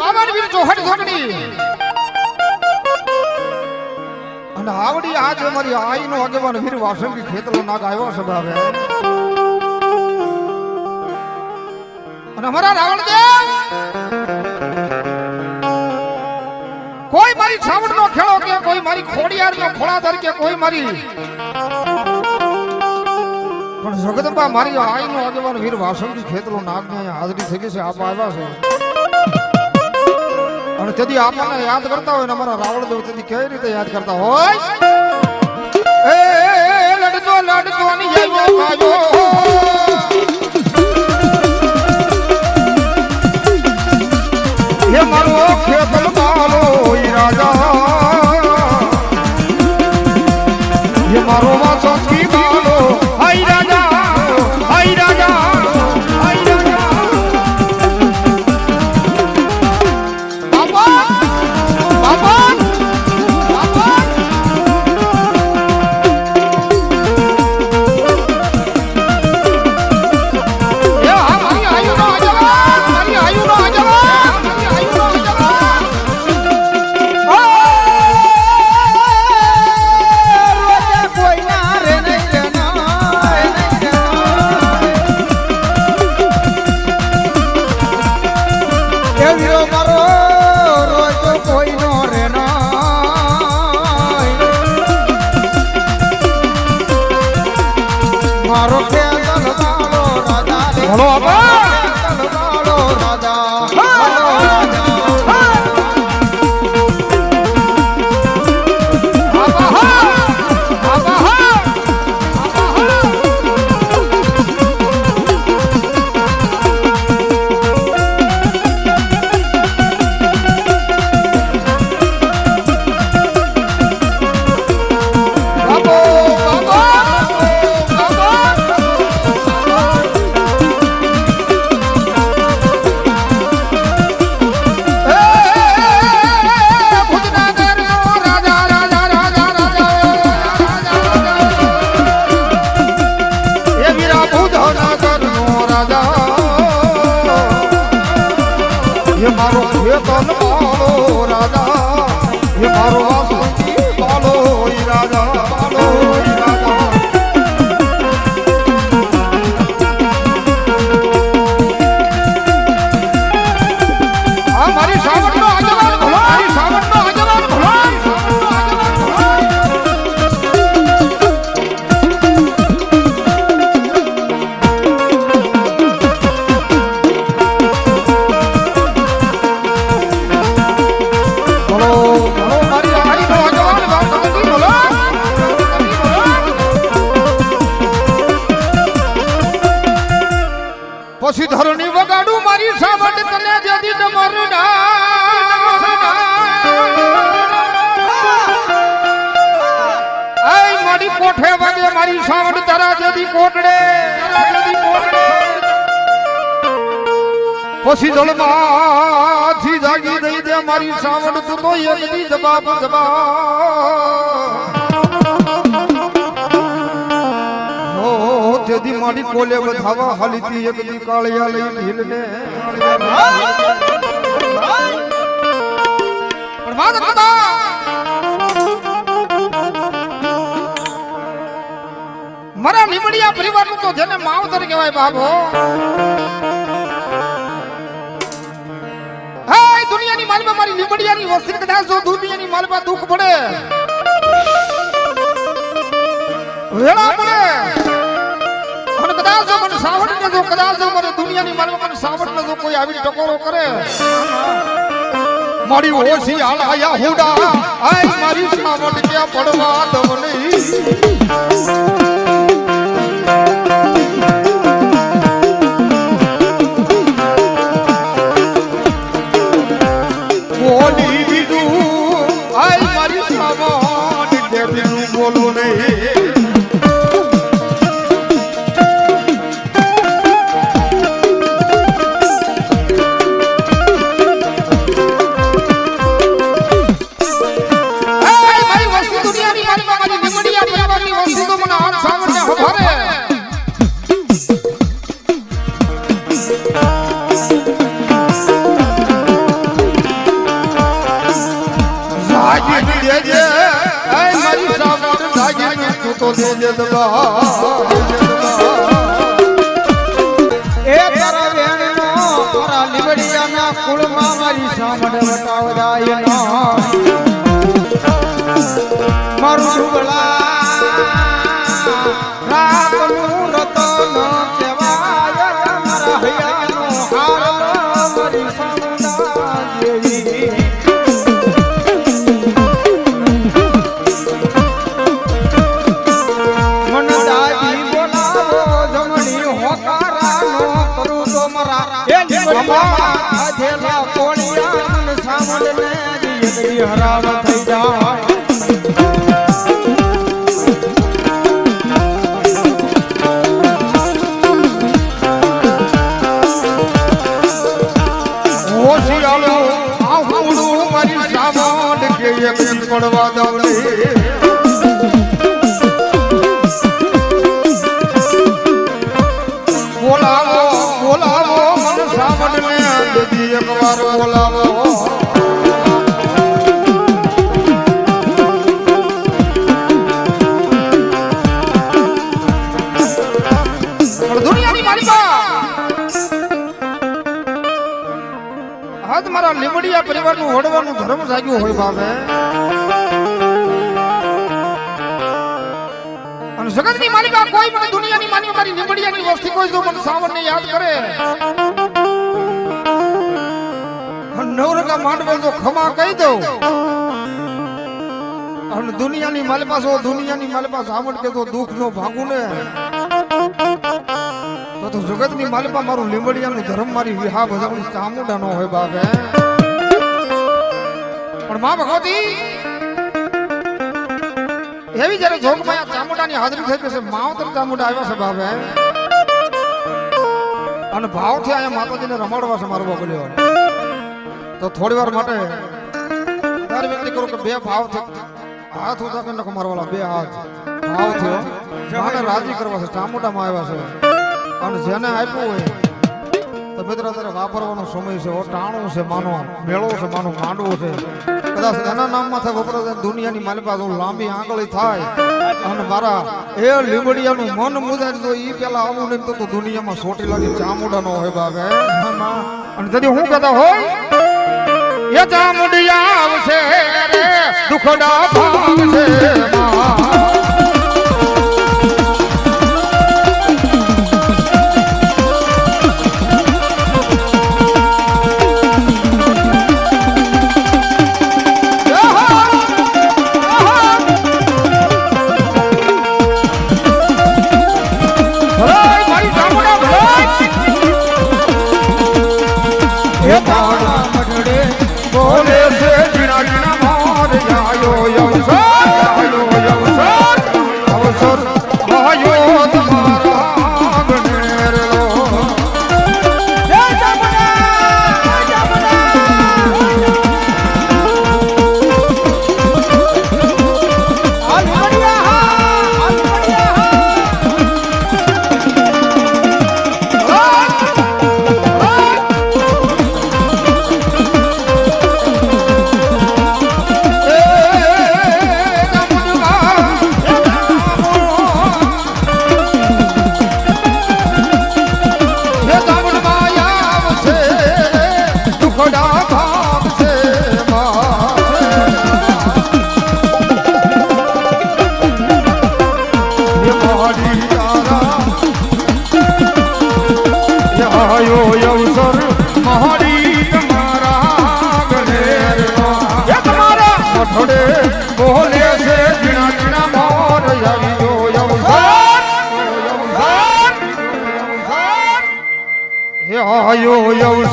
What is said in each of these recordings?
બાબાની વીર ચોહટ ધોકડી અને આવડી આજ અમારી આઈનો આગેવાન વીર વાસંગી ખેતરો નાગ આવ્યો છે બાબે અને અમારા રાવણદેવ કોઈ મારી છાવડનો ખેડો કે કોઈ મારી ખોડિયારનો ખોળાધર કે કોઈ મારી. પણ જગદંબા મારી આઈનો આગેવાન વીર વાસંગી ખેતરો નાગ ને હાજરી થઈ ગઈ છે આપ આવ્યા છે. અને તેથી આપણને યાદ કરતા હોય અમારા રાવણ દેવ તેથી કઈ રીતે યાદ કરતા હોય? એ લડતો રાજા રે. no. કોટડે પછી જળમાંથી જાગી દઈ દે મારી સાવટ તું તો એક દી જવાબ જવાબ તેથી મારી કોલે બધાવા હાલીતી એક દી કાળિયા લઈ ઢીલને. પણ વાત કદા મારા લીમડિયા પરિવારનું તો જેને માવતર કહેવાય બાબો હાય, દુનિયાની માલમાં મારી લીમડિયાની વસ્તી કદાચ જો દુનિયાની માલમાં દુઃખ પડે. વેળા પડે. અને કદાચ જો મને સાવડ ને જો, કદાચ જો મને દુનિયાની માલમાં મને સાવડ ને જો કોઈ આવી ટકોરો કરે. મારી ઓછી હાલ આયા હુડા. આય મારી સાવડ ક્યાં પડવા દવ નહીં? તું દબા એ તારા વેણનો, તારા લીબડિયાના કુળમાં મારી સામડ વટાવદાય નો. મારું ઢુબળા રાતનું રતન કહેવાય, મારા હૈયાનો હાર મારી સામડા દેવી આધેલા કોળિયા સાંભળને દિયદી થઈ જાય. લીમડિયા પરિવારનું ઓળવાનું ધર્મ જાગ્યું હોય બાપે. અને જગતની માલિકા કોઈ મને દુનિયાની માની મારી લીમડિયાની વસ્તી કોઈ જો મને સાવરને યાદ કરે. નવરકા માંડવે જો ખમા કહી દઉં. અને દુનિયાની માલિકા છો દુનિયાની માલિકા સાવણ કે તો દુઃખ નો ભાગું ને. તો જગત જગતની માલિકા મારું લીંબડિયાનું ધર્મ મારી વિહા ભજાવણી ચામુંડા નો હોય બાપે. પણ માં ભગવતી એવી જ્યારે જોગમાં ચામુંડાની હાજરી થઈ છે માવતર ચામુંડા આવ્યા છે ભાવે. અને ભાવથી અહીંયા માતાજીને રમાડવા છે મારો બોલ્યો તો થોડી વાર માટે દર વ્યક્તિ કરું કે બે ભાવ હાથ ઉધા કરી નકો મારવાળા બે હાથ. ભાવ થયો રાજી કરવા છે ચામુંડામાં આવ્યા છે. અને જેને આપ્યું હોય મિત્ર અત્યારે વાપરવાનો સમય છે ટાણું છે માનો મેળો છે માનો, માંડવો છે. કદાચ એના નામમાં થાય, વપરાય દુનિયાની મારી પાસે લાંબી આંગળી થાય. અને મારા એ લીમડિયાનું મન મુજાય તો ઈ પેલા આવું નહીં તો દુનિયામાં સોટી લાગી, ચામુડા નો હોય બાબે અને તેથી હું કહેતા હોય, એ ચામુડિયા આવશે દુખડા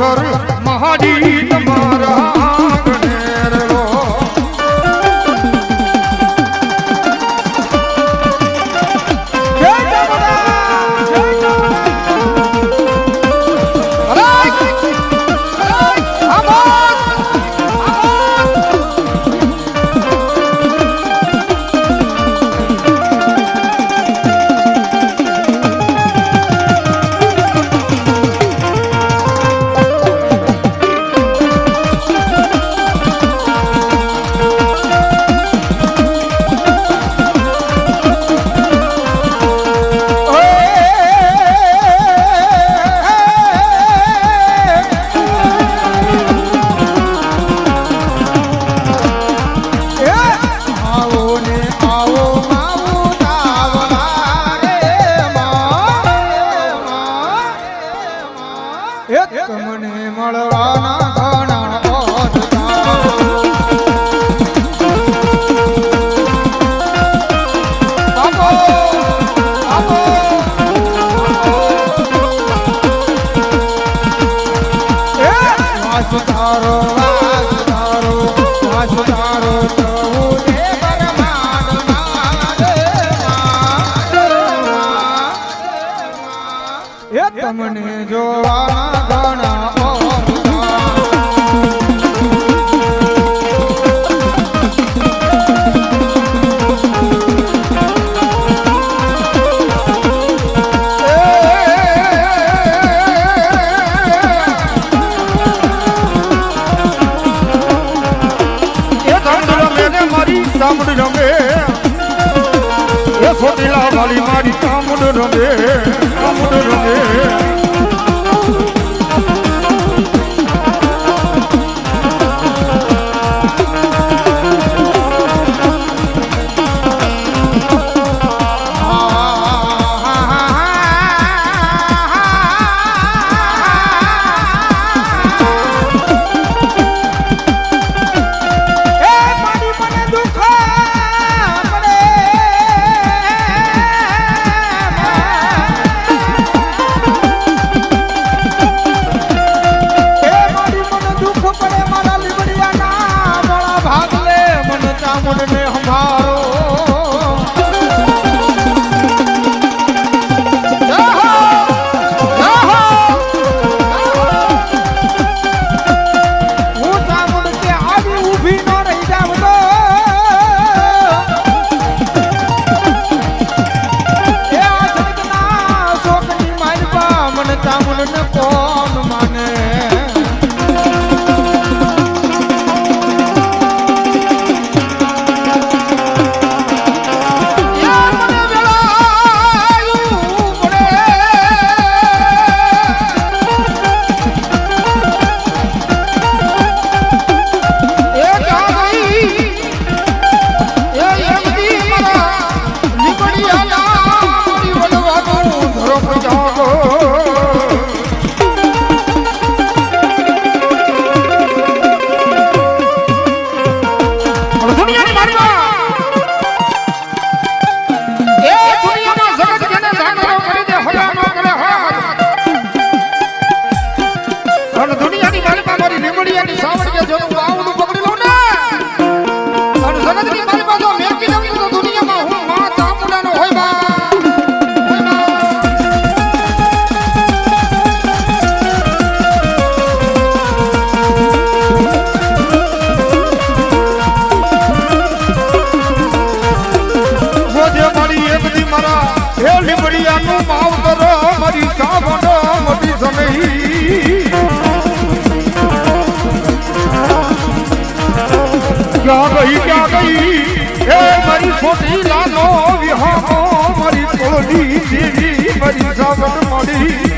આયો અવસર તારો લામડી રમે એ છોટીલા વાળી મારી કામડ રમે કામડ રમે મારા હે લીમડિયાનું માવતર મારી કામનો મરી સમય ક્યાં ગઈ ક્યાં ગઈ? હે મારી છોટી લાલો વિહામો, મારી તોડી દેવી, મારી સાવન મળી